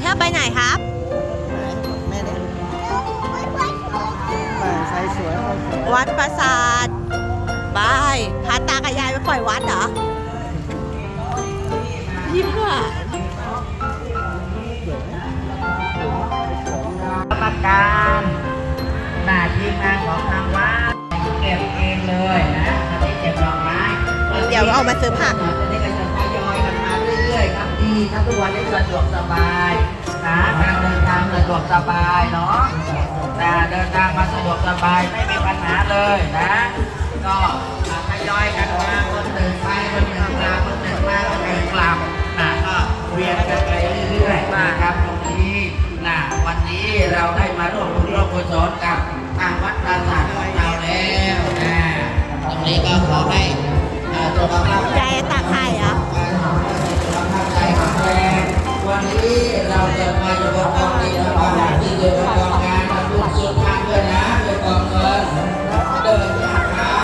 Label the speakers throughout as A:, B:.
A: เธอไปไหนครับ
B: แม่เด็กบ้านใครสวยเอาสวย
A: วัดปราสาทบายพาตากับยายไปปล่อยวัดเหรอ ยิ้มหวาน
C: กรรมการหน้าที่งานของทางวัดเก็บเองเลยนะตอนนี้เก็บดอกไม้
A: เดี๋ยวเอามาซื้อผัก
C: ตอนนี้ก็จะทยอยกันมาเรื่อยๆครับดีครับทุกวันนี้สะดวกสบาย นะการเดินทางสะดวกสบายเนาะแต่เดินทางมาสะดวกสบายไม่มีปัญหาเลยนะ ก็ทยอยกันมาคนหนึ่งไปคนหนึ่งมาคนหนึ่งมาคนหนึ่งกลับนะก็เวียนกันไปเรื่อยๆนะครับตรงนี้นะวันนี้เราได้มาร่วมบุญร่วมกุศลกับทางวัดปราสาทของเราแล้วนะตรงนี้ก็ขอให้อ่าสุขภาพ
A: ยายตากไข่
C: วันนี้เราจะมาอยู่บกองนี้แล้วก็ที่อยู่บกองงานมาร่วมสุดทางด้วยนะด้วยกองเงินเดินทางเท้า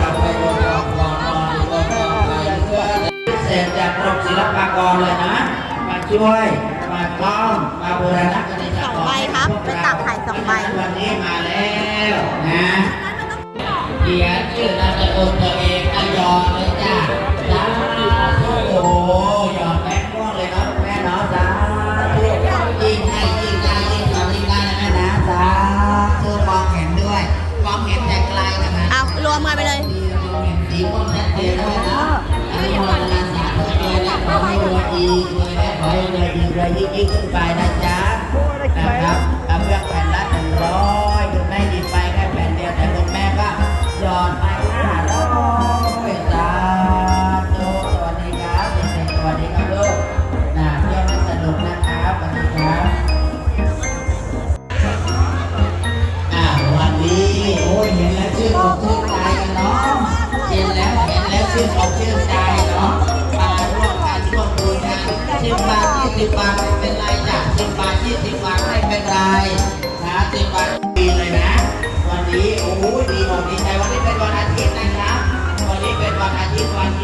C: เราไปบนกองกองนอนอยู่บนกองไปเพื่อพิเศษจากกรมศิลปากรเลยนะ มาช่วยมาต้อมมาบูรณะกันใน
A: สองใบครับไปตักไข่สองใบ
C: วันนี้มาแล้วนะ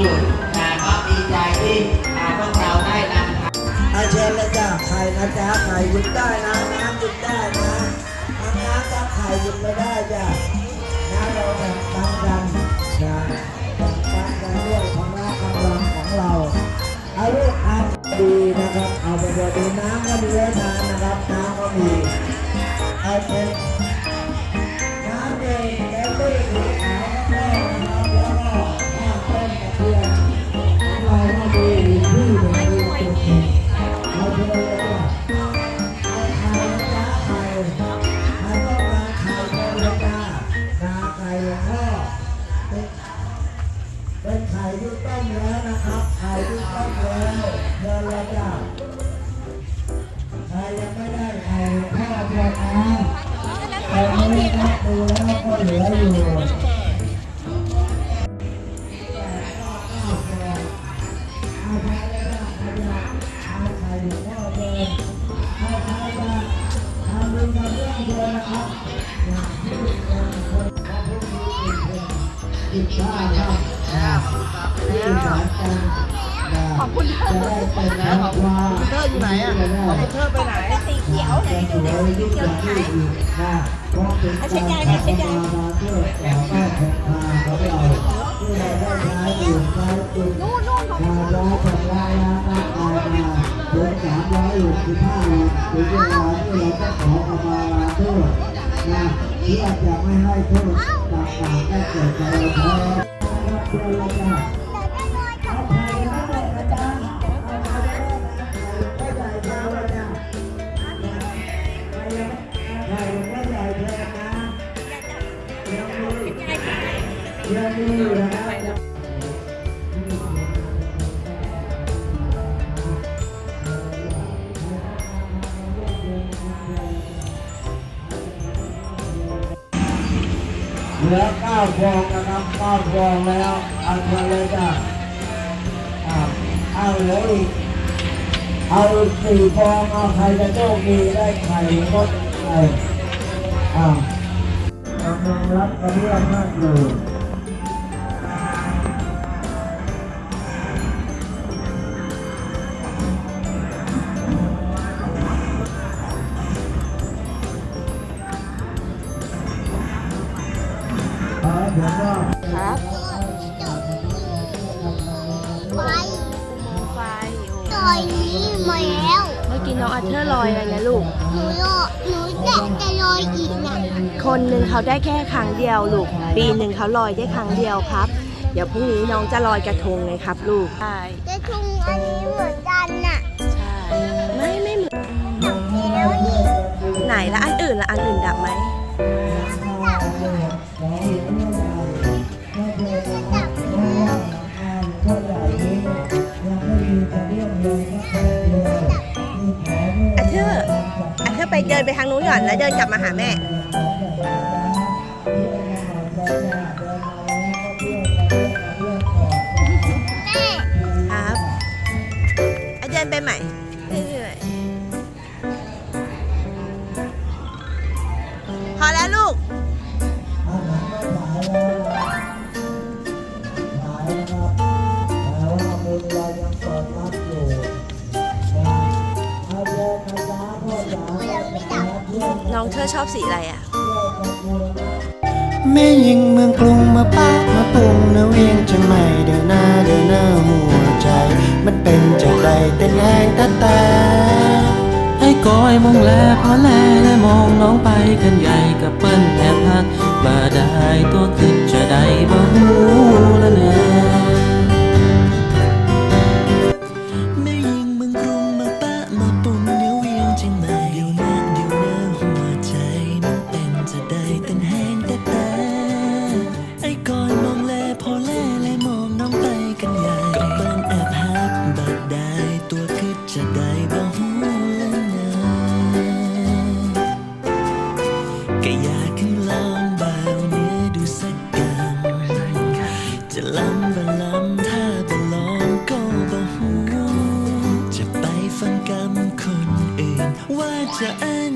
C: อาทิต
A: ย์
C: วันหยุดนะก็ดีใจที่อ่าพวกเราได้นำ
B: อาเชิญเลยจ้าไข่นะจ๊ะไข่หยิบได้นะน้ำหยิบได้นะน้ำน้ำกับไข่หยิบไม่ได้จ้ะน้ำเราแบ่งปันกันนะแบ่งปันกันด้วยของเรากำลังของเราเอาลูกอันดีนะครับ เอาไปดีน้ำก็มีไว้ทานนะครับน้ำก็มีเอาเป็น นนะแต่นี้นับดูแล้วก็เหลืออยู่เอายจ้า ข่หลวงพ่อนเอาไข่จ้าทำบุญกับเรื่องเดินนะครับอย่างที่เป็นคนองผู้มีอิทธิพลอิทธิพลครับที่สารกันขอบคุณเป็นแล้วว่าเธออยู่ไหนอะเธอไปไหน
A: สีเขียว
B: จะสวยยิ่งกว่าที่อื่นเพราะเป็นการพัฒนามาเพื่อต่อแม่ของทางของเราที่เราได้ใช้อยู่ใช้กินมาร้อยพันล้านล้านมากมายมาถึงสามร้อยหกสิบห้าถึงเวลาที่เราต้องขอขมาลาโทษนะเพื่อจะไม่ให้โทษต่างๆได้เกิดกับเราแท้เพื่อเราจะเอา เหลือเก้าฟองนะครับเก้าฟองแล้วเอาไปเลยจ้ะเอาเหลืออีกเอาสี่ฟองเอาใครจะโชคดีได้ไข่มดไข่อ่ากำลังรับกระเบื้องนั่งอยู่ ครับไฟไฟล
D: อยนี้มาแล้ว
B: เมื่อกี้น้องอัเธอร์ลอยอะไรนะลูก
D: หนูลอหนูจะจะลอยอีกนะ
B: คนหนึ่งเขาได้แค่ครั้งเดียวลูก ปีหนึ่งเขาลอยได้ครั้งเดียวครับ เดี๋ยวพรุ่งนี้น้องจะลอยกระทงเลยครับลูก ใช่
D: กระทงอันนี้เหมือนกันน่ะ
B: ใช่ ไม่ไม่เหมือน
D: อีก
B: ไหนละอันอื่นละอันอื่นดับไหม เธอร์ไปเดินไปทางนู้นก่อนแล้วเดินกลับมาหาแม่
D: แม่
B: ครับอาเดินไปใหม่เรื่อยๆพอแล้วลูก เธอชอบสีอะไรอะ
E: แม่ยิงเมืองกรุงมาป้ามาปรุงนะเวียงจังใหม่เดินหน้าเดินหน้าหัวใจ มันเป็นจากใดเต้นแรงต่แต่
F: ให้ก้อยมองแลพอแลและมองน้องไปกันใหญ่กับเปิ้นแอบพักมาได้ตัวคือจะได้บ่หูละเนอ
E: จะล้ำบ่ล้ำถ้าบ่ลองก็บ่หูจะไปฟังกำคนอื่น ว่าจะอัน